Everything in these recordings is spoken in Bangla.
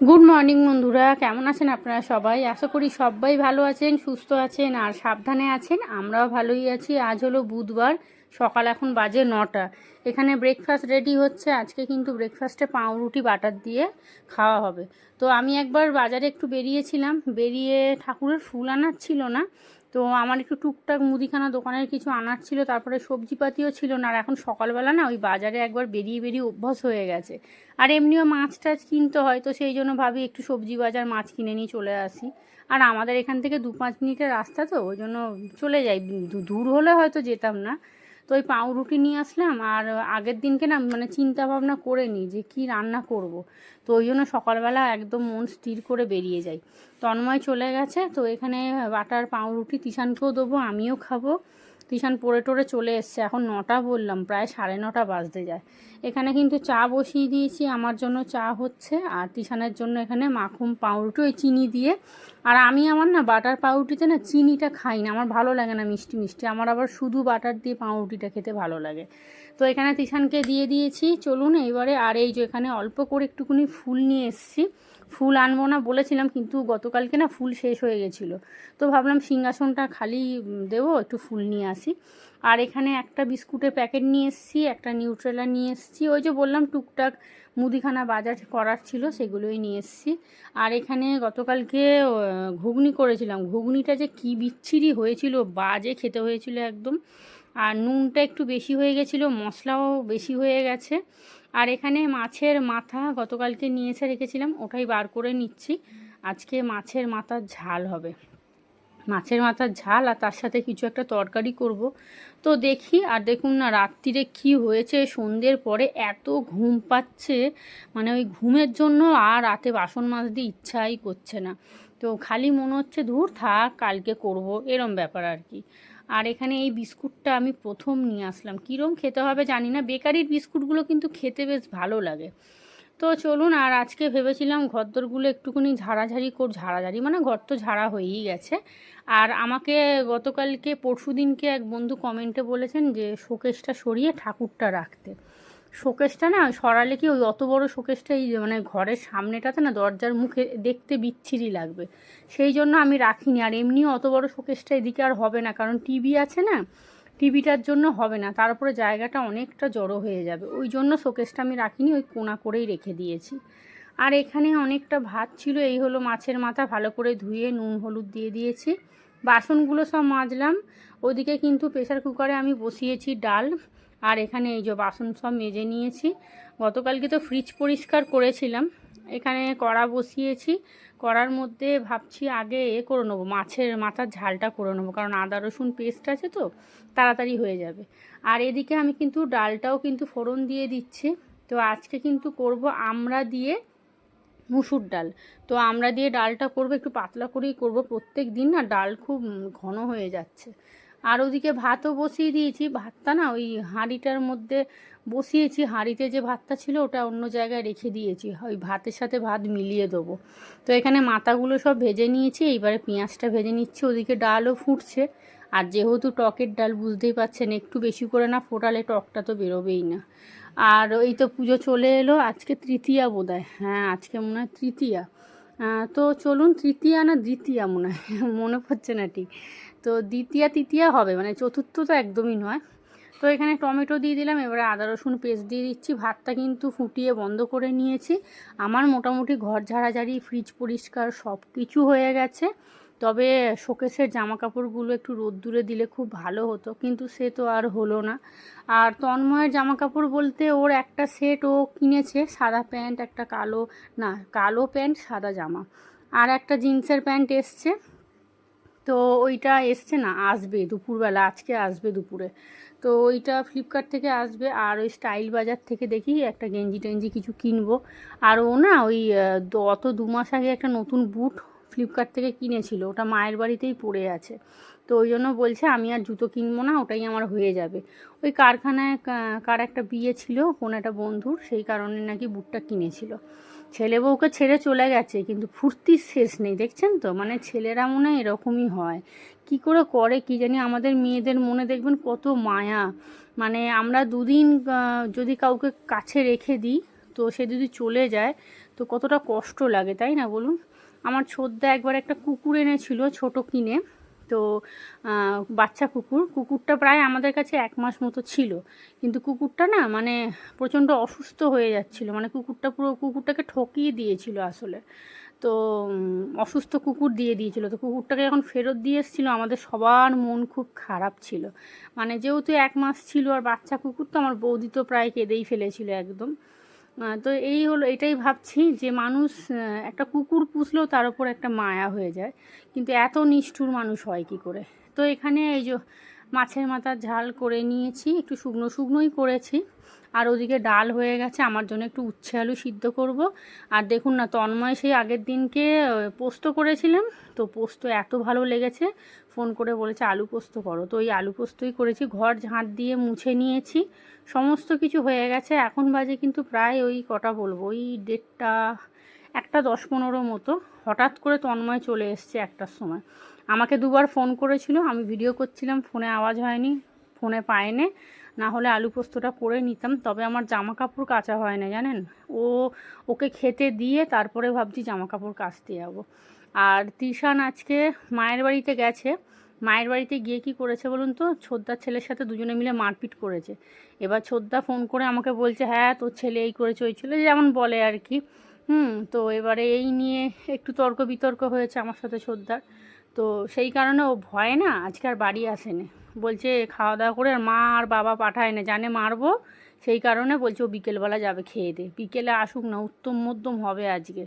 গুড মর্নিং বন্ধুরা। কেমন আছেন আপনারা সবাই? আশা করি সবাই ভালো আছেন, সুস্থ আছেন আর সাবধানে আছেন। আমরাও ভালোই আছি। আজ হলো বুধবার, সকাল এখন বাজে নটা। এখানে ব্রেকফাস্ট রেডি হচ্ছে। আজকে কিন্তু ব্রেকফাস্টে পাউরুটি, বাটার দিয়ে খাওয়া হবে। তো আমি একবার বাজারে একটু বেরিয়েছিলাম। বেরিয়ে ঠাকুরের ফুল আনার ছিল না। তো আমার একটু টুকটাক মুদিখানা দোকানের কিছু আনার ছিল, তারপরে সবজিপাতিও ছিল না, আর এখন সকালবেলা না ওই বাজারে একবার বেরিয়ে বেরিয়ে অভ্যাস হয়ে গেছে। আর এমনিও মাছ টাছ কিনতে হয়, তো সেই জন্য ভাবি একটু সবজি বাজার মাছ কিনে নিয়ে চলে আসি। আর আমাদের এখান থেকে দু পাঁচ মিনিটের রাস্তা তো, ওই জন্য চলে যাই। দূর হলে হয়তো যেতাম না। তো ওই পাউরুটি নিয়ে আসলাম আর আগের দিনকে না মানে চিন্তা ভাবনা করে নিই যে কি রান্না করব। তো ওই জন্য সকালবেলা একদম মন স্থির করে বেরিয়ে যাই তন্ময় চলে গেছে, তো এখানে বাটার পাউরুটি তিশানকেও দেবো, আমিও খাব তিশান পড়ে টরে চলে এসছে। এখন নটা বললাম, প্রায় সাড়ে নটা বাজতে যায়। এখানে কিন্তু চা বসিয়ে দিয়েছি, আমার জন্য চা হচ্ছে। আর তিশানের জন্য এখানে মাখুম পাউরুটি, ওই চিনি দিয়ে। আর আমি আমার না বাটার পাউরুটিতে না চিনিটা খাই না, আমার ভালো লাগে না মিষ্টি মিষ্টি। আমার আবার শুধু বাটার দিয়ে পাউরুটিটা খেতে ভালো লাগে। তো এখানে তিশানকে দিয়ে দিয়েছি। চলুন, এইবারে আর এই যে এখানে অল্প করে একটুখানি ফুল নিয়ে এসেছি। ফুল আনব না বলেছিলাম, কিন্তু গতকালকে না ফুল শেষ হয়ে গেছিল। তো ভাবলাম সিংহাসনটা খালি দেবো, একটু ফুল নিয়ে আসি। আর এখানে একটা বিস্কুটের প্যাকেট নিয়ে এসেছি, একটা নিউট্রেলা নিয়ে এসেছি। ওই যে বললাম, টুকটাক মুদিখানা বাজার করার ছিল, সেগুলোই নিয়ে এসেছি। আর এখানে গতকালকে ঘুগনি করেছিলাম। ঘুগনিটা যে কী বিচ্ছিরি হয়েছিল, বাজে খেতে হয়েছিল একদম। আর নুনটা একটু বেশি হয়ে গেছিল, মশলাও বেশি হয়ে গেছে। আর এখানে মাছের মাথা গতকালকে নিয়ে এসে রেখেছিলাম, ওটাই বার করে নিচ্ছি। আজকে মাছের মাথার ঝাল হবে। মাছের মাথার ঝাল আর তার সাথে কিছু একটা তরকারি করব। তো দেখি আর দেখুন না রাত্রিরে কি হয়েছে, সন্ধ্যের পরে এত ঘুম পাচ্ছে মানে ওই ঘুমের জন্য আর রাতে বাসন মাজতে ইচ্ছাই করছে না। তো খালি মনে হচ্ছে ধুর থাক, কালকে করব, এরম ব্যাপার আর কি। আর এখানে এই বিস্কুটটা আমি প্রথম নিয়ে আসলাম। কীরম খেতে হবে জানি না, বেকারির বিস্কুটগুলো কিন্তু খেতে বেশ ভালো লাগে। তো চলুন, আর আজকে ভেবেছিলাম ঘরদোরগুলো একটুখানি ঝাড়াঝাড়ি কর, ঝাড়াঝাড়ি মানে ঘর তো ঝাড়া হয়েই গেছে। আর আমাকে গতকালকে পরশু দিনকে এক বন্ধু কমেন্টে বলেছেন যে শোকেসটা সরিয়ে ঠাকুরটা রাখতে। শোকেসটা না সরালে কি ওই অত বড় শোকেসটা এই মানে ঘরের সামনেটাতে না দরজার মুখে দেখতে বিচ্ছিরি লাগবে। সেই জন্য আমি রাখিনি। আর এমনি অত বড় শোকেসটা এদিকে আর হবে না। কারণ টিভি আছে না, টিভিটার জন্য হবে না। তার উপরে জায়গাটা অনেকটা জড়ো হয়ে যাবে। ওই জন্য শোকেসটা আমি রাখিনি, ওই কোনা করেই রেখে দিয়েছি। আর এখানে অনেকটা ভাত ছিল, এই হলো মাছের মাথা। ভালো করে ধুয়ে নুন, হলুদ দিয়ে দিয়েছি। বাসনগুলো সব মাজলাম। ওদিকে কিন্তু প্রেসার কুকারে আমি বসিয়েছি ডাল। আর এখানে এই যে বাসন সব মেজে নিয়েছি। গতকালকে তো ফ্রিজ পরিষ্কার করেছিলাম। এখানে কড়া বসিয়েছি। কড়ার মধ্যে ভাবছি আগে এ করে নেব, মাছের মাথার ঝালটা করে নেব, কারণ আদা, রসুন পেস্ট আছে তো, তাড়াতাড়ি হয়ে যাবে। আর এদিকে আমি কিন্তু ডালটাও কিন্তু ফোড়ন দিয়ে দিচ্ছি। তো আজকে কিন্তু করব আমরা দিয়ে মুসুর ডাল। তো আমরা দিয়ে ডালটা করব, একটু পাতলা করেই করব। প্রত্যেক দিন না ডাল খুব ঘন হয়ে যাচ্ছে। আর ওদিকে ভাতও বসিয়ে দিয়েছি। ভাতটা না ওই হাঁড়িটার মধ্যে বসিয়েছি। হাঁড়িতে যে ভাতটা ছিল ওটা অন্য জায়গায় রেখে দিয়েছি। ওই ভাতের সাথে ভাত মিলিয়ে দেবো। তো এখানে মাথাগুলো সব ভেজে নিয়েছি। এইবারে পেঁয়াজটা ভেজে নিচ্ছি। ওদিকে ডালও ফুটছে। আর যেহেতু টকের ডাল বুঝতেই পারছেন একটু বেশি করে না ফোটালে টকটা তো বেরোবেই না। আর ওই তো পুজো চলে এলো। আজকে তৃতীয়া বোধহয় হ্যাঁ। আজকে মনে হয় তৃতীয়া। তো চলুন, তৃতীয়া না দ্বিতীয়া মনে হয়? মনে পড়ছে না ঠিক। তো দ্বিতীয়া তৃতীয়া হবে মানে চতুর্থ তো একদমই নয়। তো এখানে টমেটো দিয়ে দিলাম, এবারে আদা, রসুন পেস্ট দিয়ে দিচ্ছি। ভাতটা কিন্তু ফুটিয়ে বন্ধ করে নিয়েছি। আমার মোটামুটি ঘর ঝাড়াঝাড়ি ফ্রিজ পরিষ্কার সব কিছু হয়ে গেছে। তবে শোকেসের জামা কাপড়গুলো একটু রোদ্দুরে দিলে খুব ভালো হতো, কিন্তু সে তো আর হলো না। আর তন্ময়ের জামা কাপড় বলতে ওর একটা সেট ও কিনেছে, সাদা প্যান্ট, একটা কালো, না, কালো প্যান্ট, সাদা জামা। আর একটা জিন্সের প্যান্ট এসছে। তো ওইটা এসছে না, আসবে দুপুরবেলা, আজকে আসবে দুপুরে। তো ওইটা ফ্লিপকার্ট থেকে আসবে আর ওই স্টাইল বাজার থেকে দেখি একটা গেঞ্জি টেঞ্জি কিছু কিনবো। আর ও না ওই অত দু মাস আগে একটা নতুন বুট ফ্লিপকার্ট থেকে কিনেছিল, ওটা মায়ের বাড়িতেই পড়ে আছে। তো ওই জন্য বলছে আমি আর জুতো কিনবো না, ওটাই আমার হয়ে যাবে। ওই কারখানায় কার একটা বিয়ে ছিল, কোনো একটা বন্ধুর, সেই কারণে নাকি বুটটা কিনেছিল। ছেলে বউকে ছেড়ে চলে গেছে, কিন্তু ফুর্তির শেষ নেই, দেখছেন তো? মানে ছেলেরা মনে এরকমই হয়। কি করে করে কি জানি আমাদের মেয়েদের মনে দেখবেন কত মায়া। মানে আমরা দুদিন যদি কাউকে কাছে রেখে দিই, তো সে যদি চলে যায়, তো কতটা কষ্ট লাগে, তাই না বলুন? আমার ছোদ্দা একবার একটা কুকুর এনেছিল ছোট কিনে। তো বাচ্চা কুকুর। কুকুরটা প্রায় আমাদের কাছে এক মাস মতো ছিল। কিন্তু কুকুরটা না মানে প্রচণ্ড অসুস্থ হয়ে যাচ্ছিল। মানে কুকুরটা পুরো, কুকুরটাকে ঠকিয়ে দিয়েছিল আসলে। তো অসুস্থ কুকুর দিয়ে দিয়েছিল। তো কুকুরটাকে যখন ফেরত দিয়ে এসেছিল। আমাদের সবার মন খুব খারাপ ছিল। মানে যেহেতু এক মাস ছিল আর বাচ্চা কুকুর তো আমার বৌদি তো প্রায় কেঁদেই ফেলেছিল একদম। তো এই হলো, এটাই ভাবছি যে মানুষ একটা কুকুর পুষলেও তার উপর একটা মায়া হয়ে যায়। কিন্তু এত নিষ্ঠুর মানুষ হয় কি করে? তো এখানে এই যে মাছের মাথার ঝাল করে নিয়েছি, একটু শুকনো শুকনোই করেছি। আর ওদিকে ডাল হয়ে গেছে, আমার জন্য একটু উচ্ছে আলু সিদ্ধ করব। আর দেখুন না, তন্ময় সেই আগের দিনকে পোস্ত করেছিলাম, তো পোস্ত এত ভালো লেগেছে, ফোন করে বলেছে আলু পোস্ত করো। তো ওই আলু পোস্তই করেছি, ঘর ঝাঁট দিয়ে মুছে নিয়েছি, সমস্ত কিছু হয়ে গেছে। এখন বাজে কিন্তু প্রায় ওই কটা বলব, ওই দেড়টা, একটা দশ পনেরো মতো। হঠাৎ করে তন্ময় চলে এসছে একটার সময়। আমাকে দুবার ফোন করেছিল, আমি ভিডিও করছিলাম, ফোনে আওয়াজ হয়নি, ফোনে পায়নি না হলে আলু পোস্তটা করে নিতাম, তবে আমার জামা কাপড় কাচা হয় না, জানেন? ও, ওকে খেতে দিয়ে তারপরে ভাবছি জামা কাপড় কাচতে যাব। আর তিশান আজকে মায়ের বাড়িতে গেছে। মায়ের বাড়িতে গিয়ে কি করেছে বলুন তো? ছোদ্দার ছেলের সাথে দুজনে মিলে মারপিট করেছে। এবার ছোদ্দা ফোন করে আমাকে বলছে হ্যাঁ তোর ছেলে এই করেছে, ওই ছেলে, যেমন বলে আর কি। হুম, তো এবারে এই নিয়ে একটু তর্ক বিতর্ক হয়েছে আমার সাথে ছোদ্দার। তো সেই কারণে ও ভয় না, আজকে আর বাড়ি আসেনি। বলছে, খাওয়া দাওয়া করে আর মা আর বাবা পাঠায় না, জানে মারবো? সেই কারণে বলছে, ও বিকেলবেলা যাবে, খেয়ে দে। বিকেলে আসুক না, উত্তম মধ্যম হবে আজকে।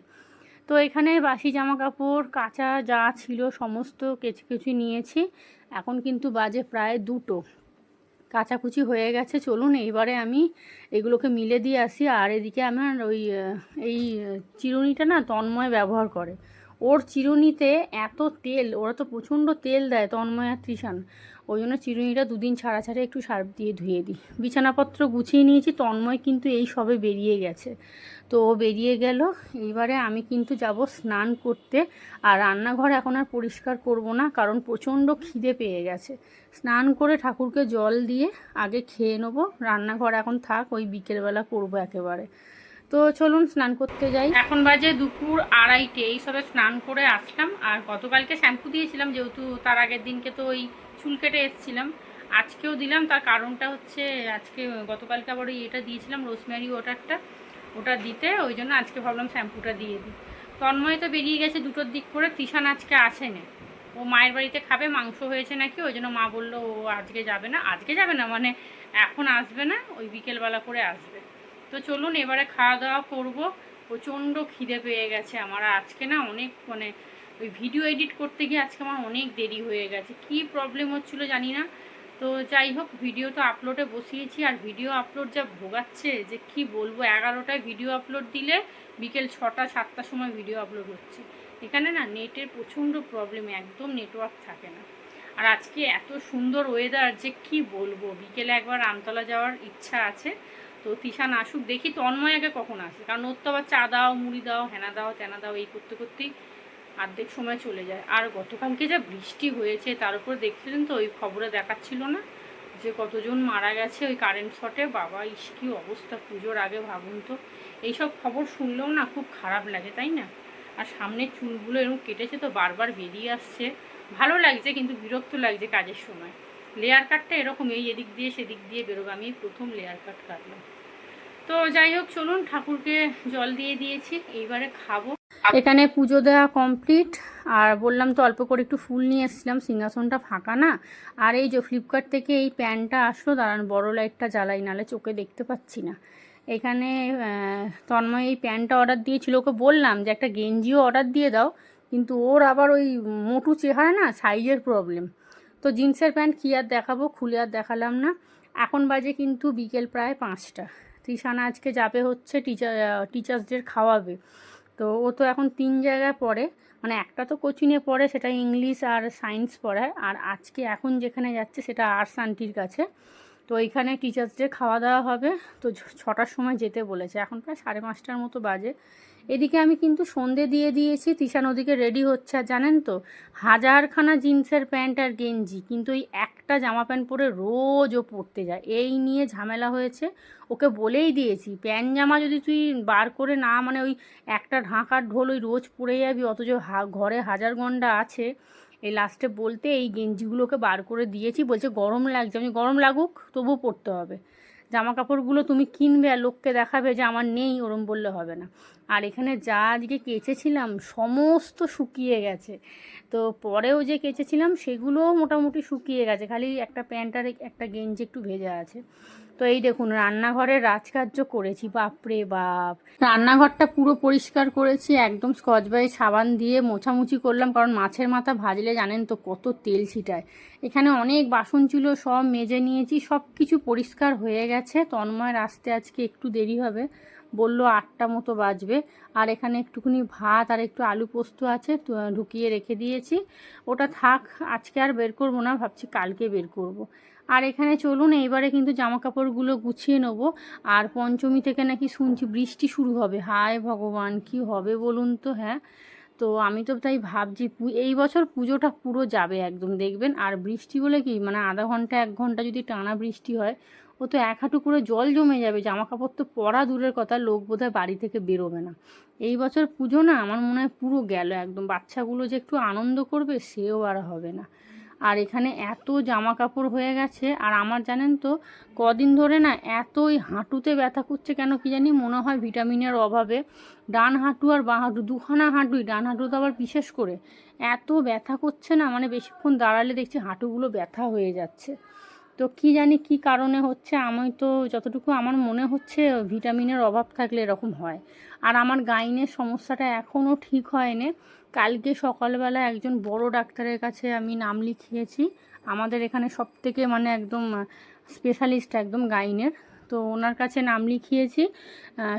তো এখানে বাসি জামা কাপড় কাঁচা যা ছিল, সমস্ত কেচি কেচি নিয়েছি। এখন কিন্তু বাজে প্রায় দুটো। কাচাকুচি হয়ে গেছে। চলুন, এইবারে আমি এগুলোকে মিলে দিয়ে আসি। আর এদিকে আমার ওই, এই চিরুনিটা না তন্ময় ব্যবহার করে। ওর চিরুনিতে এত তেল, ওরা তো প্রচণ্ড তেল দেয়, তন্ময় আর তৃষান। ওই জন্য চিরুনিটা দুদিন ছাড়া ছাড়া একটু সার্ফ দিয়ে ধুয়ে দিই। বিছানাপত্র গুছিয়ে নিয়েছি, তন্ময় কিন্তু এই সবে বেরিয়ে গেছে। তো ও বেরিয়ে গেল, এইবারে আমি কিন্তু যাব স্নান করতে। আর রান্নাঘর এখন আর পরিষ্কার করব না, কারণ প্রচণ্ড খিদে পেয়ে গেছে। স্নান করে ঠাকুরকে জল দিয়ে আগে খেয়ে নেব, রান্নাঘর এখন থাক, ওই বিকেলবেলা করব একেবারে। তো চলুন স্নান করতে যাই। এখন বাজে দুপুর আড়াইটে, এই সবে স্নান করে আসলাম। আর গতকালকে শ্যাম্পু দিয়েছিলাম, যেহেতু তার আগের দিনকে তো ওই চুল কেটে এসেছিলাম। আজকেও দিলাম, তার কারণটা হচ্ছে আজকে গতকালকে আবার ওই এটা দিয়েছিলাম রোজমেরি ওটারটা। ওটা দিতে, ওই জন্য আজকে ভাবলাম শ্যাম্পুটা দিয়ে দিই। তন্ময় তো বেরিয়ে গেছে দুটোর দিক করে তিশান আজকে আসেনি। ও মায়ের বাড়িতে খাবে, মাংস হয়েছে নাকি, ওই জন্য মা বলল ও আজকে যাবে না। আজকে যাবে না মানে এখন আসবে না, ওই বিকেলবেলা করে আসবে। তো চলুন, এবারে খাওয়া দাওয়া করব। প্রচণ্ড খিদে পেয়ে গেছে আমার আজকে না অনেক মানে ওই ভিডিও এডিট করতে গিয়ে আজকে আমার অনেক দেরি হয়ে গেছে। কি প্রবলেম হচ্ছিল জানি না। তো যাই হোক ভিডিও তো আপলোডে বসিয়েছি আর ভিডিও আপলোড যা ভোগাচ্ছে যে কি বলব, এগারোটায় ভিডিও আপলোড দিলে বিকেল ছটা, সাতটার সময় ভিডিও আপলোড হচ্ছে। এখানে না নেটের প্রচণ্ড প্রবলেম একদম নেটওয়ার্ক থাকে না। আর আজকে এত সুন্দর ওয়েদার যে কি বলব, বিকেলে একবার আমতলা যাওয়ার ইচ্ছা আছে। তো তিশান আসুক, দেখি তন্ময় আগে কখন আসে। কারণ ওর তো আবার চা দাও, মুড়ি দাও, হেনা দাও, তেনা দাও, এই করতে করতেই অর্ধেক সময় চলে যায়। আর গতকালকে যা বৃষ্টি হয়েছে, তার উপর দেখছিলেন তো? ওই খবরে দেখাচ্ছিল না? যে কতজন মারা গেছে ওই কারেন্ট শটে বাবা, ইস, কি অবস্থা পুজোর আগে ভাবুন তো। এইসব খবর শুনলেও না খুব খারাপ লাগে, তাই না? আর সামনের চুলগুলো এরকম কেটেছে তো বারবার বেরিয়ে আসছে। ভালো লাগছে কিন্তু বিরক্ত লাগছে কাজের সময়। লেয়ার কাটটা এরকম, এই এদিক দিয়ে সেদিক দিয়ে বেরোবে। আমি প্রথম লেয়ার কাট কাটলাম। তো যাই হোক, চলুন ঠাকুরকে জল দিয়ে দিয়েছি। এইবারে খাব। এখানে পুজো দেওয়া কমপ্লিট। আর বললাম তো অল্প করে একটু ফুল নিয়ে এসেছিলাম, সিংহাসনটা ফাঁকা না। আর এই যে ফ্লিপকার্ট থেকে এই প্যান্টটা আসলো, দাঁড়ান, বড় লাইটটা জ্বালাই নালে চোখে দেখতে পাচ্ছি না। এখানে তন্ময় এই প্যান্টটা অর্ডার দিয়েছিল। ওকে বললাম যে, একটা গেঞ্জিও অর্ডার দিয়ে দাও। কিন্তু ওর আবার ওই মোটু চেহারা না সাইজের প্রবলেম তো জিন্সের প্যান্ট কী আর দেখাবো, খুলে আর দেখালাম না। এখন বাজে কিন্তু বিকেল প্রায় পাঁচটা। তৃষানা আজকে যাবে হচ্ছে টিচার টিচার্সদের খাওয়াবে। তো ও তো এখন তিন জায়গায় পড়ে। মানে একটা তো কোচিংয়ে পড়ে, সেটা ইংলিশ আর সায়েন্স পড়ায়। আর আজকে এখন যেখানে যাচ্ছে সেটা আর্টস আন্টির কাছে। তো এইখানে টিচার্সদের খাওয়া দাওয়া হবে। তো ছটার সময় যেতে বলেছে। এখন প্রায় সাড়ে পাঁচটার মতো বাজে। এদিকে আমি কিন্তু সন্ধে দিয়ে দিয়েছি, তিশা নদীকে রেডি হচ্ছে জানেন তো, হাজারখানা জিন্সের প্যান্ট আর গেঞ্জি, কিন্তু ওই একটা জামা প্যান্ট পরে রোজ ও পরতে যায়। এই নিয়ে ঝামেলা হয়েছে, ওকে বলেই দিয়েছি, প্যান্ট জামা যদি তুই বার করে না মানে ওই একটা ঢাকার ঢোল ওই রোজ পরে যাবি, অথচ ঘরে হাজার গন্ডা আছে, এই লাস্টে বলতে এই গেঞ্জিগুলোকে বার করে দিয়েছি, বলছে গরম লাগছে, আমি গরম লাগুক, তবুও পরতে হবে। জামা কাপড়গুলো তুমি কিনবে আর লোককে দেখাবে যে আমার নেই, ওরম বললে হবে না। আর এখানে যা আজকে কেচেছিলাম, সমস্ত শুকিয়ে গেছে। তো পরেও যে কেচেছিলাম, সেগুলোও মোটামুটি শুকিয়ে গেছে। খালি একটা প্যান্ট আর একটা গেঞ্জি একটু ভেজা আছে। তো এই দেখুন, রান্নাঘরের রাজকার্য করেছি, বাপরে বাপ! রান্নাঘরটা পুরো পরিষ্কার করেছি, একদম স্কচ ব্রাইট সাবান দিয়ে মোছামুছি করলাম, কারণ মাছের মাথা ভাজলে জানেন তো কত তেল ছিটায়। এখানে অনেক বাসন ছিল, সব মেজে নিয়েছি সব কিছু পরিষ্কার হয়ে গেছে। তন্ময়ের আসতে আজকে একটু দেরি হবে। বলল আটটা মতো বাজবে। আর এখানে একটুখানি ভাত আর একটু আলু পোস্ত আছে ঢুকিয়ে রেখে দিয়েছি। ওটা থাক, আজকে আর বের করব না, ভাবছি কালকে বের করব। আর এখানে চলুন, এইবারে কিন্তু জামা কাপড়গুলো গুছিয়ে নেব। আর পঞ্চমী থেকে নাকি শুনছি বৃষ্টি শুরু হবে। হায় ভগবান, কি হবে বলুন তো হ্যাঁ? তো আমি তো তাই ভাবছি এই বছর পুজোটা পুরো যাবে একদম, দেখবেন? আর বৃষ্টি বলে কি মানে আধা ঘণ্টা, এক ঘণ্টা যদি টানা বৃষ্টি হয় ও তো এক হাঁটু করে জল জমে যাবে জামা কাপড় তো পরা দূরের কথা, লোক বোধহয় বাড়ি থেকে বেরোবে না। এই বছর পুজো না আমার মনে হয় পুরো গেল একদম, বাচ্চাগুলো যে একটু আনন্দ করবে সেও আর হবে না। আর এখানে এত জামা কাপড় হয়ে গেছে, আর আমার জানেন তো, কদিন ধরে না এতই হাঁটুতে ব্যথা করছে কেন কি জানি, মনে হয় ভিটামিনের অভাবে। ডান হাঁটু আর বাঁ হাঁটু, দুখানা হাঁটুই, ডান হাঁটু তো আবার বিশেষ করে। এত ব্যথা করছে না মানে বেশিক্ষণ দাঁড়ালে দেখছি হাঁটুগুলো ব্যথা হয়ে যাচ্ছে। তো কি জানি কি কারণে হচ্ছে, আমি তো যতটুকু আমার মনে হচ্ছে, ভিটামিনের অভাব থাকলে এরকম হয়। আর আমার গাইনের সমস্যাটা এখনও ঠিক হয়নি। কালকে সকালবেলা একজন বড় ডাক্তারের কাছে আমি নাম লিখিয়েছি। আমাদের এখানে সব থেকে মানে একদম স্পেশালিস্ট একদম গাইনের। তো ওনার কাছে নাম লিখিয়েছি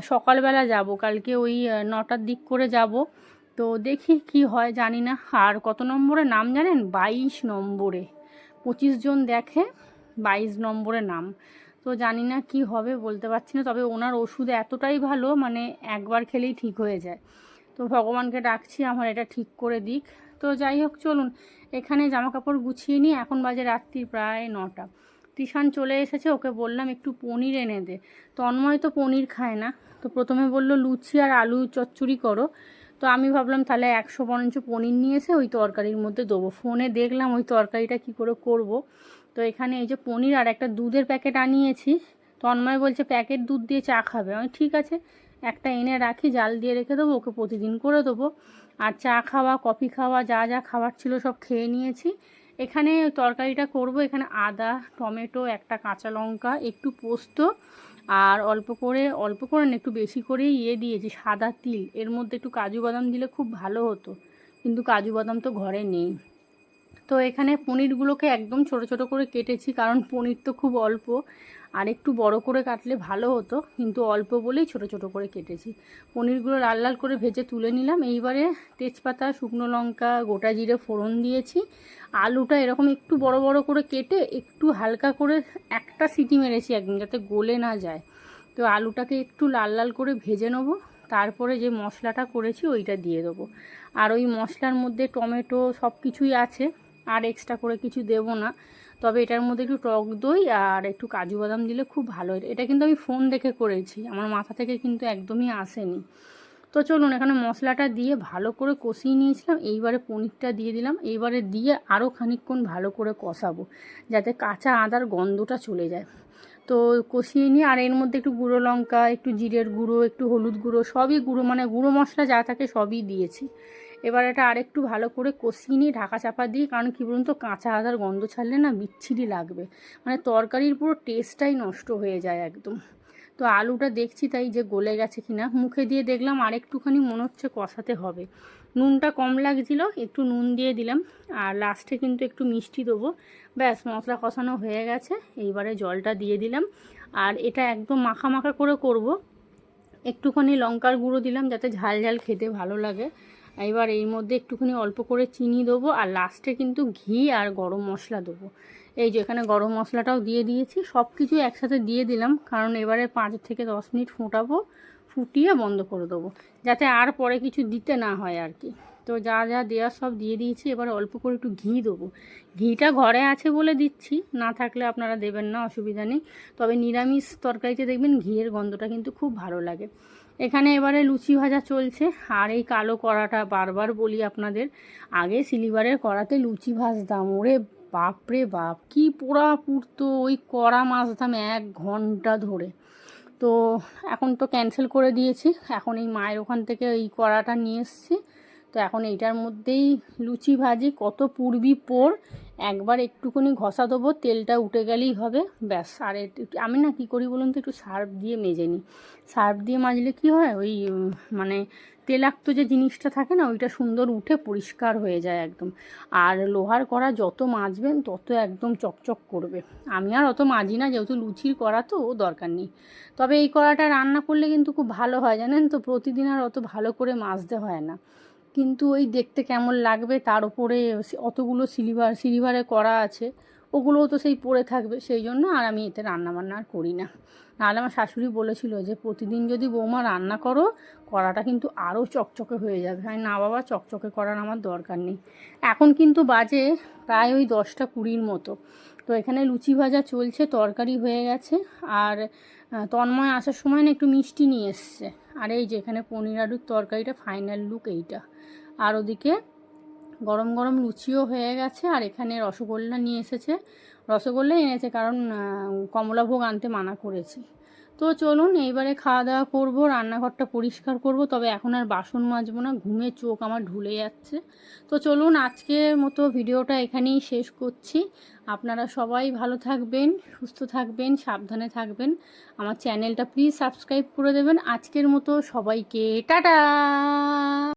সকালবেলা যাব, কালকে ওই নটার দিক করে যাব। তো দেখি কি হয়, জানি না। আর কত নম্বরে নাম জানেন? বাইশ নম্বরে। পঁচিশ জন দেখে বাইশ নম্বরে নাম। তো জানি না কি হবে, বলতে পারছি না। তবে ওনার ওষুধ এতটাই ভালো মানে একবার খেলেই ঠিক হয়ে যায়। তো ভগবানকে ডাকছি, আমার এটা ঠিক করে দিক। তো যাই হোক, চলুন। এখানে জামা কাপড় গুছিয়ে নিই এখন বাজে রাত্রি প্রায় নটা। তিশান চলে এসেছে, ওকে বললাম, একটু পনির এনে দে। তন্ময় তো পনির খায় না। তো প্রথমে বলল, লুচি আর আলু চচ্চড়ি করো। তো আমি ভাবলাম তাহলে একশো বরঞ্চ পনির নিয়ে এসে ওই তরকারির মধ্যে দেবো। ফোনে দেখলাম ওই তরকারিটা কি করে করব। তো এখানে এই যে পনির আর একটা দুধের প্যাকেট আনিয়েছি। তন্ময় বলছে, প্যাকেট দুধ দিয়ে চা খাবে। আমি, ঠিক আছে, একটা এনে রাখি, জাল দিয়ে রেখে দেবো, ওকে প্রতিদিন করে দেবো। আর চা খাওয়া, কফি খাওয়া, যা যা খাবার ছিল সব খেয়ে নিয়েছি। এখানে তরকারিটা করব, এখানে আদা, টমেটো, একটা কাঁচা লঙ্কা, একটু পোস্ত আর অল্প করে অল্প করে না, একটু বেশি করে ইয়ে দিয়েছি, সাদা তিল। এর মধ্যে একটু কাজু বাদাম দিলে খুব ভালো হতো। কিন্তু কাজু বাদাম তো ঘরে নেই। তো এখানে পনিরগুলোকে একদম ছোট ছোট করে কেটেছি, কারণ পনির তো খুব অল্প। আর একটু বড় করে কাটলে ভালো হতো, কিন্তু অল্প বলেই ছোট ছোট করে কেটেছি। পনিরগুলো লাল লাল করে ভেজে তুলে নিলাম। এইবারে তেজপাতা, শুকনো লঙ্কা, গোটা জিরে ফোড়ন দিয়েছি। আলুটা এরকম একটু বড় বড় করে কেটে একটু হালকা করে একটা সিটি মেরেছি একদম যাতে গলে না যায়। তো আলুটাকে একটু লাল লাল করে ভেজে নেব। তারপরে যে মশলাটা করেছি ওইটা দিয়ে দেবো। আর ওই মশলার মধ্যে টমেটো সব কিছুই আছে। আর এক্সট্রা করে কিছু দেবো না। তবে এটার মধ্যে একটু টক দই আর একটু কাজু বাদাম দিলে খুব ভালো। হয় এটা কিন্তু আমি ফোন দেখে করেছি, আমার মাথা থেকে কিন্তু একদমই আসেনি। তো চলুন, এখানে মশলাটা দিয়ে ভালো করে কষিয়ে নিয়েছিলাম, এইবারে পনিরটা দিয়ে দিলাম, এইবারে দিয়ে আরও খানিকক্ষণ ভালো করে কষাবো, যাতে কাঁচা আদার গন্ধটা চলে যায়। তো কষিয়ে নিয়ে, আর এর মধ্যে একটু গুঁড়ো লঙ্কা, একটু জিরের গুঁড়ো, একটু হলুদ গুঁড়ো, সবই গুঁড়ো মানে গুঁড়ো মশলা যা থাকে সবই দিয়েছি। এবার এটা আরেকটু ভালো করে কষিয়ে নিয়ে ঢাকা চাপা দিই কারণ কী বলুন তো, কাঁচা আদার গন্ধ ছাড়লে না বিচ্ছিরি লাগবে। মানে তরকারির পুরো টেস্টটাই নষ্ট হয়ে যায় একদম। তো আলুটা দেখছি তাই যে গলে গেছে কিনা। মুখে দিয়ে দেখলাম আরেকটুখানি মনে হচ্ছে কষাতে হবে। নুনটা কম লাগছিল, একটু নুন দিয়ে দিলাম। আর লাস্টে কিন্তু একটু মিষ্টি দেবো। ব্যাস, মশলা কষানো হয়ে গেছে। এইবারে জলটা দিয়ে দিলাম। আর এটা একদম মাখা মাখা করে করব। একটুখানি লঙ্কার গুঁড়ো দিলাম, যাতে ঝাল ঝাল খেতে ভালো লাগে। এবার এর মধ্যে একটুখানি অল্প করে চিনি দেবো আর লাস্টে কিন্তু ঘি আর গরম মশলা দেবো। এই যে এখানে গরম মশলাটাও দিয়ে দিয়েছি সব কিছু একসাথে দিয়ে দিলাম, কারণ এবারে পাঁচ থেকে দশ মিনিট ফোটাবো, ফুটিয়ে বন্ধ করে দেবো, যাতে আর পরে কিছু দিতে না হয় আর কি। তো যা যা দেওয়ার সব দিয়ে দিয়েছি, এবার অল্প করে একটু ঘি দেবো। ঘিটা ঘরে আছে বলে দিচ্ছি, না থাকলে আপনারা দেবেন না, অসুবিধা নেই। তবে নিরামিষ তরকারিতে দেখবেন ঘিয়ের গন্ধটা কিন্তু খুব ভালো লাগে। এখানে এবারে লুচি ভাজা চলছে, আর এই কালো কড়াটা বারবার বলি আপনাদের, আগে সিলিভারের কড়াতে লুচি ভাজতাম, ওরে বাপরে বাপ, কি পোড়া পুড়তো ওই কড়া মাছতাম এক ঘণ্টা ধরে। তো এখন তো ক্যান্সেল করে দিয়েছি, এখন এই মায়ের ওখান থেকে এই কড়াটা নিয়ে এসছি, তো এখন এইটার মধ্যেই লুচি ভাজি, কত পূর্বি পোর একবার একটুখানি ঘষা দেবো, তেলটা উঠে গেলেই হবে, ব্যাস। আর আমি না কী করি বলুন তো, একটু সার্ফ দিয়ে মেজে নিই। সার্ফ দিয়ে মাজলে কি হয়, ওই মানে তেলাক্ত যে জিনিসটা থাকে না, ওইটা সুন্দর উঠে পরিষ্কার হয়ে যায় একদম। আর লোহার কড়া যত মাজবেন, তত একদম চকচক করবে। আমি আর অত মাজি না, যেহেতু লুচির কড়া তো, ও দরকার নেই। তবে এই কড়াটা রান্না করলে কিন্তু খুব ভালো হয়, জানেন তো? প্রতিদিন আর অত ভালো করে মাজতে হয় না। কিন্তু ওই দেখতে কেমন লাগবে তার উপরে অতগুলো সিলিভার, সিলিভারে করা আছে, ওগুলোও তো সেই পড়ে থাকবে, সেই জন্য আর আমি এতে রান্না বান্না আর করি না। নাহলে আমার শাশুড়ি বলেছিল যে, প্রতিদিন যদি বৌমা রান্না করো কড়াটা কিন্তু আরও চকচকে হয়ে যাবে। আমি, না বাবা, চকচকে করার আমার দরকার নেই। এখন কিন্তু বাজে প্রায় ওই দশটা কুড়ির মতো। তো এখানে লুচি ভাজা চলছে, তরকারি হয়ে গেছে, আর তন্ময় আসার সময় না একটু মিষ্টি নিয়ে এসছে। আর এই যে এখানে পনির আলুর তরকারিটা ফাইনাল লুক এইটা। আর ওদিকে গরম গরম লুচিও হয়ে গেছে, আর এখানে রসগোল্লা নিয়ে এসেছে। রসগোল্লা এনেছে কারণ কমলাভোগ আনতে মানা করেছি। তো চলুন, এইবারে খাওয়া দাওয়া করব, রান্নাঘরটা পরিষ্কার করব। তবে এখন আর বাসন মাজবো না ঘুমে চোখ আমার ঢুলে যাচ্ছে। তো চলুন, আজকের মতো ভিডিওটা এখানেই শেষ করছি। আপনারা সবাই ভালো থাকবেন, সুস্থ থাকবেন, সাবধানে থাকবেন। আমার চ্যানেলটা প্লিজ সাবস্ক্রাইব করে দেবেন। আজকের মতো সবাইকে টাটা!